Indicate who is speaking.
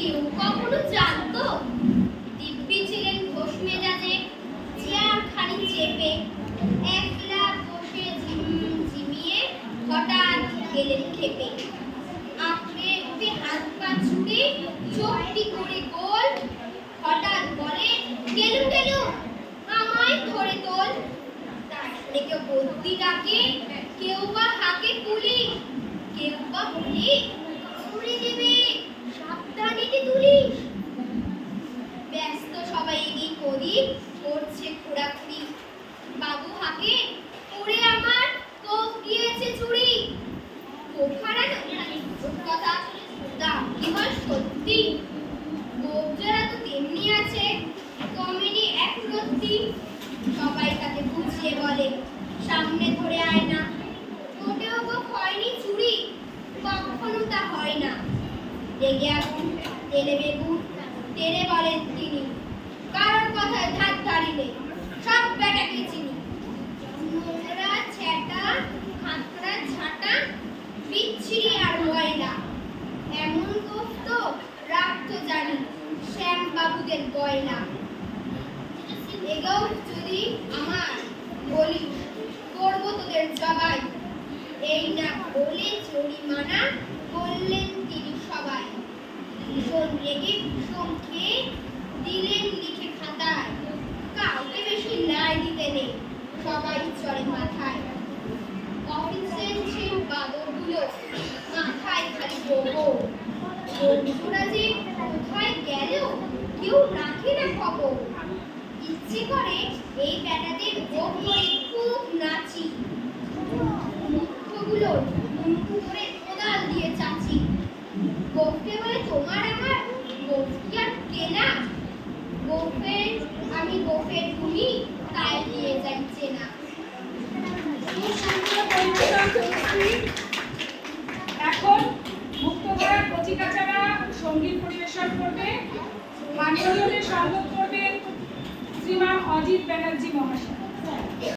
Speaker 1: কেউ কখনো জানতো? দিব্যি ছিলেন ঘোষ মেজাজে চেয়ার খানি চেপে, একলা বসে ঝিম ঝিমিয়ে হঠাৎ গেলেন খেপে। আঁকড়ে উঠে হাত পা ছুড়ে চোখটি করে গোল, হঠাৎ বলে গেলু আমায় ধরে তোল। সাথে কেউ কেউ বা হাকে পুলি কেউ বা বলি ওদিক করছে খোঁড়াখুড়ি। বাবু হাকে ওরে আমার কোপ গিয়েছে চুরি কথা কি হয় সত্যি। কোপ তেমনি আছে, কমেনি এক রত্তি। সবাই তাকে বুঝিয়ে বলে, সামনে ধরে আয় না। মোটেও হয়নি চুরি কখনো তা হয় না। রেগে আগুন, তেলে বেগুন, তেলে বলেন তিনি। কারোর কথায় ধার ধারিলে সব বেটাকে চিনি। নোংরা ছ্যাটা খাঁকড়া ঝাঁটা, বিচ্ছিরি আর ময়লা। এমন গোস্ত রাখতো জানি শ্যাম বাবুদের গয়না। এগোও যদি আমার বলি, করব তোদের জবাই। এই না বলে জরিমানা বললেন তিনি সবাই। ভীষণ রেগে ভীষণ খেয়ে বন্ধুরা যে কোথায় গেল কেউ রাখে না খবর। ইচ্ছে করে এই ব্যাটাদের ওপরে খুব নাচি। মুখগুলো মুখু করে কোদাল দিয়ে চাচি। গোফকে বলে, তোমার আমার গোফ আর কেনা? গোফের আমি গোফের তুমি তাই দিয়ে যাইছে না
Speaker 2: খুব সুন্দর পরিবেশন করছি। এখন মুক্তধারা কচিকাচারা সংগীত পরিবেশন করবে। মাননীয় স্বাগত করবেন শ্রীমান অজিত ব্যানার্জি মহাশয়।